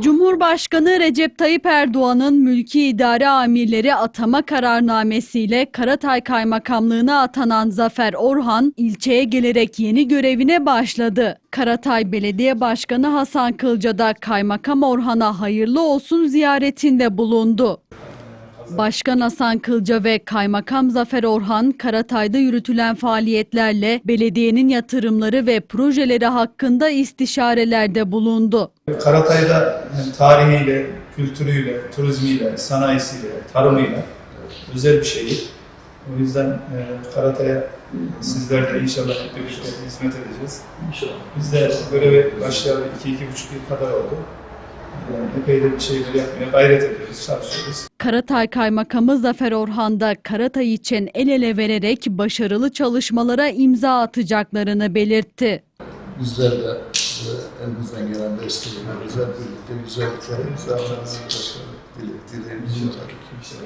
Cumhurbaşkanı Recep Tayyip Erdoğan'ın mülki idare amirleri atama kararnamesiyle Karatay Kaymakamlığına atanan Zafer Orhan ilçeye gelerek yeni görevine başladı. Karatay Belediye Başkanı Hasan Kılca da Kaymakam Orhan'a hayırlı olsun ziyaretinde bulundu. Başkan Hasan Kılca ve Kaymakam Zafer Orhan, Karatay'da yürütülen faaliyetlerle belediyenin yatırımları ve projeleri hakkında istişarelerde bulundu. Karatay'da tarihiyle, kültürüyle, turizmiyle, sanayisiyle, tarımıyla özel bir şehir. O yüzden e, Karatay'a sizler de inşallah hep birlikte hizmet edeceğiz. Biz de göreve başlayalı iki, iki buçuk yıl kadar oldu. De bir şeyler yapmaya gayret ediyoruz, çalışıyoruz. Karatay Kaymakamı Zafer Orhan da Karatay için el ele vererek başarılı çalışmalara imza atacaklarını belirtti. Bizler de elimizden gelen desteği güzel birlikte güzellikleri imza atacağız. Başarı dile- dileğimiz ki.